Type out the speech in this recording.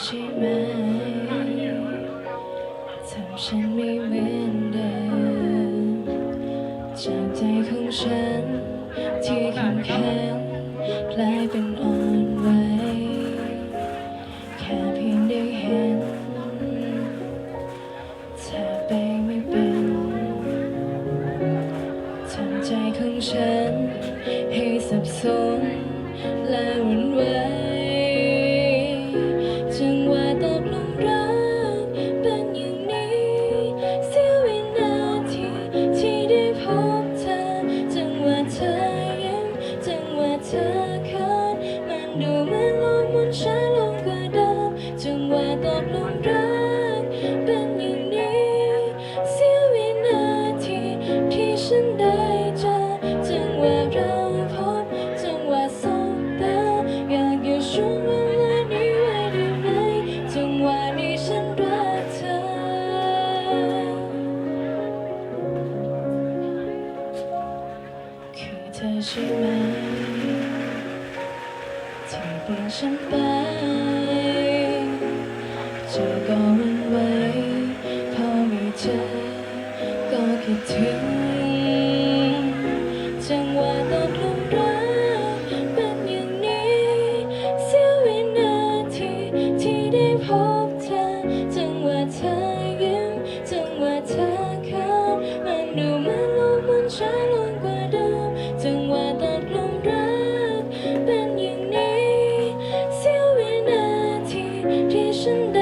ใช่ไหมทำฉันไม่เหมือนเดิมจากใจของฉัน ที่เข้มแข็งกลายเป็นอ่อนไหวแค่เพียงได้เห็นเธอไปไม่เป็นทำใจของฉันให้สับสน กหลุมรักเป็นอย่างนี้เสียวินาทีที่ฉันได้เจอจังหวะเราพบจังหวะสบตาอยากอยู่ช่วงเวลานี้ไว้ได้ไหมจังหวะนี้ฉันรักเธอ คือเธอใช่ไหมที่เป เธอก็มันไว้พอมีเธอก็คิดถึงจังหวะตอนคลมรักเป็นอย่างนี้เสี้ยววินาทีที่ได้พบเธอ จังหวะเธอยิ้มจังหวะเธอคันมันดูเหมือนลมมันช้าลงกว่าเดิมจังหวะตอนลมรักเป็นอย่างนี้เสี้ยววินาทีที่ฉันได้